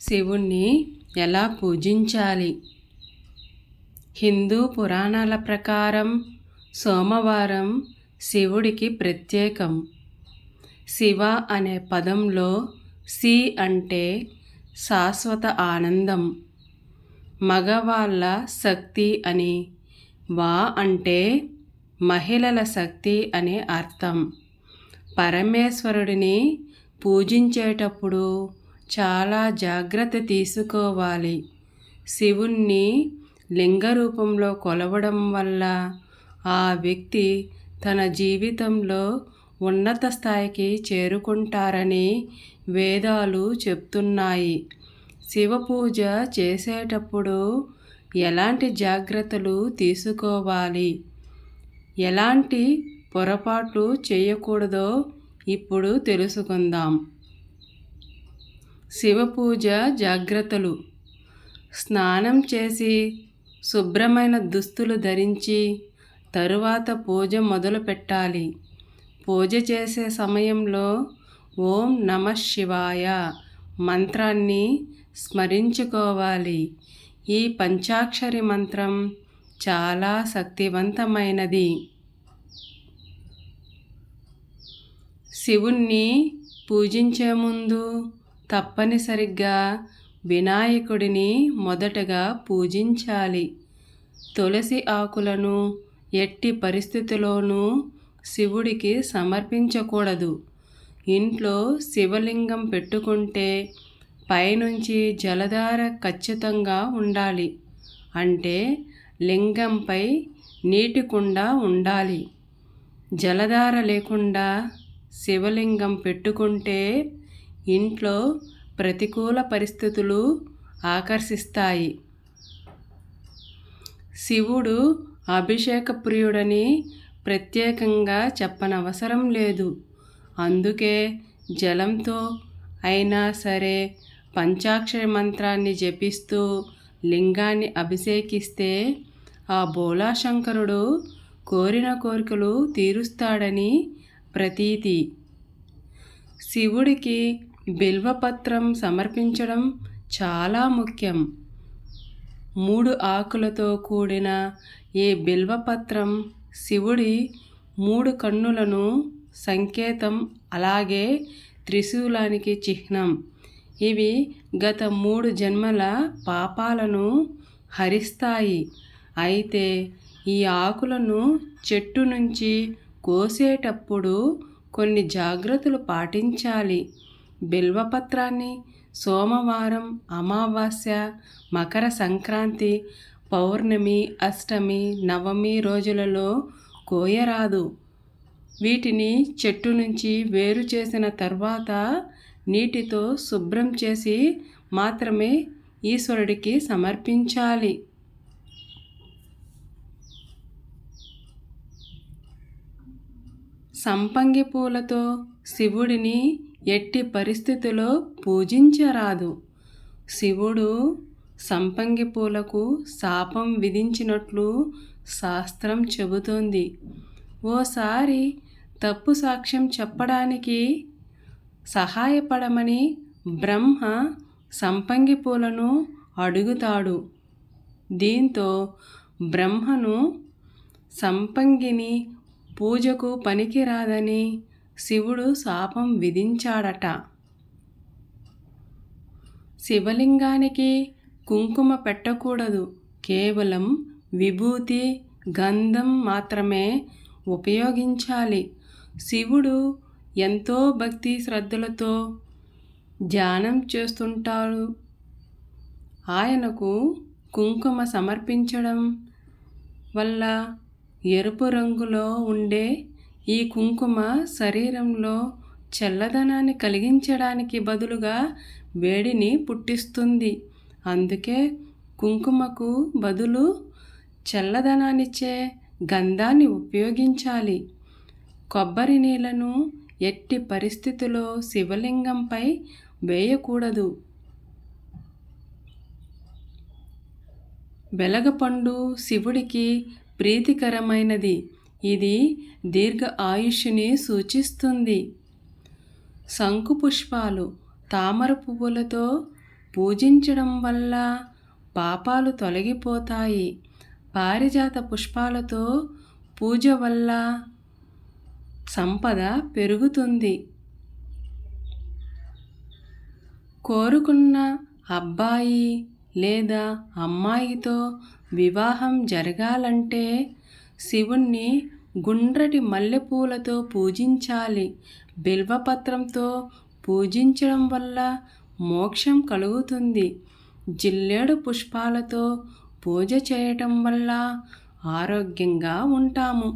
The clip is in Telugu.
శివుణ్ణి ఎలా పూజించాలి? హిందూ పురాణాల ప్రకారం సోమవారం శివుడికి ప్రత్యేకం. శివ అనే పదంలో సి అంటే శాశ్వత ఆనందం. మగవాళ్ళ శక్తి అని వా అంటే మహిళల శక్తి అనే అర్థం. పరమేశ్వరుడిని పూజించేటప్పుడు చాలా జాగ్రత్త తీసుకోవాలి. శివుణ్ణి లింగ రూపంలో కొలవడం వల్ల ఆ వ్యక్తి తన జీవితంలో ఉన్నత స్థాయికి చేరుకుంటారని వేదాలు చెప్తున్నాయి. శివ పూజ చేసేటప్పుడు ఎలాంటి జాగ్రత్తలు తీసుకోవాలి? ఎలాంటి పొరపాట్లు చేయకూడదో ఇప్పుడు తెలుసుకుందాం. శివ పూజ జాగ్రత్తలు. స్నానం చేసి శుభ్రమైన దుస్తులు ధరించి తరువాత పూజ మొదలు పెట్టాలి. పూజ చేసే సమయంలో ఓం నమ శివాయ మంత్రాన్ని స్మరించుకోవాలి. ఈ పంచాక్షరి మంత్రం చాలా శక్తివంతమైనది. శివుణ్ణి పూజించే ముందు తప్పనిసరిగా వినాయకుడిని మొదటగా పూజించాలి. తులసి ఆకులను ఎట్టి పరిస్థితిలోనూ శివుడికి సమర్పించకూడదు. ఇంట్లో శివలింగం పెట్టుకుంటే పైనుంచి జలధార ఖచ్చితంగా ఉండాలి. అంటే లింగంపై నీటి కుండ ఉండాలి. జలధార లేకుండా శివలింగం పెట్టుకుంటే ఇంట్లో ప్రతికూల పరిస్థితులు ఆకర్షిస్తాయి. శివుడు అభిషేక ప్రియుడని ప్రత్యేకంగా చెప్పనవసరం లేదు. అందుకే జలంతో అయినా సరే పంచాక్షర మంత్రాన్ని జపిస్తూ లింగాన్ని అభిషేకిస్తే ఆ బోళాశంకరుడు కోరిన కోరికలు తీరుస్తాడని ప్రతీతి. శివుడికి బిల్వపత్రం సమర్పించడం చాలా ముఖ్యం. మూడు ఆకులతో కూడిన ఈ బిల్వపత్రం శివుడి మూడు కన్నులను సంకేతం అలాగే త్రిశూలానికి చిహ్నం. ఇవి గత మూడు జన్మల పాపాలను హరిస్తాయి. అయితే ఈ ఆకులను చెట్టు నుంచి కోసేటప్పుడు కొన్ని జాగ్రత్తలు పాటించాలి. బిల్వపత్రాన్ని సోమవారం అమావాస్య మకర సంక్రాంతి పౌర్ణమి అష్టమి నవమి రోజులలో కోయరాదు. వీటిని చెట్టు నుంచి వేరు చేసిన తర్వాత నీటితో శుభ్రం చేసి మాత్రమే ఈశ్వరుడికి సమర్పించాలి. సంపంగి పూలతో శివుడిని ఎట్టి పరిస్థితిలో పూజించరాదు. శివుడు సంపంగి పూలకు శాపం విధించినట్లు శాస్త్రం చెబుతోంది. ఓసారి తప్పు సాక్ష్యం చెప్పడానికి సహాయపడమని బ్రహ్మ సంపంగి పూలను అడుగుతాడు. దీంతో బ్రహ్మను సంపంగిని పూజకు పనికిరాదని శివుడు శాపం విధించాడట. శివలింగానికి కుంకుమ పెట్టకూడదు. కేవలం విభూతి గంధం మాత్రమే ఉపయోగించాలి. శివుడు ఎంతో భక్తి శ్రద్ధలతో ధ్యానం చేస్తుంటాడు. ఆయనకు కుంకుమ సమర్పించడం వల్ల ఎరుపు రంగులో ఉండే ఈ కుంకుమ శరీరంలో చల్లదనాన్ని కలిగించడానికి బదులుగా వేడిని పుట్టిస్తుంది. అందుకే కుంకుమకు బదులు చల్లదనాన్నిచ్చే గంధాన్ని ఉపయోగించాలి. కొబ్బరి నీళ్ళను ఎట్టి పరిస్థితిలో శివలింగంపై వేయకూడదు. వెలగపండు శివుడికి ప్రీతికరమైనది. ఇది దీర్ఘ ఆయుష్ని సూచిస్తుంది. శంకు పుష్పాలు తామర పువ్వులతో పూజించడం వల్ల పాపాలు తొలగిపోతాయి. పారిజాత పుష్పాలతో పూజ వల్ల సంపద పెరుగుతుంది. కోరుకున్న అబ్బాయి లేదా అమ్మాయితో వివాహం జరగాలంటే శివుణ్ణి గుండ్రటి మల్లెపూలతో పూజించాలి. బిల్వపత్రంతో పూజించడం వల్ల మోక్షం కలుగుతుంది. జిల్లేడు పుష్పాలతో పూజ చేయటం వల్ల ఆరోగ్యంగా ఉంటాము.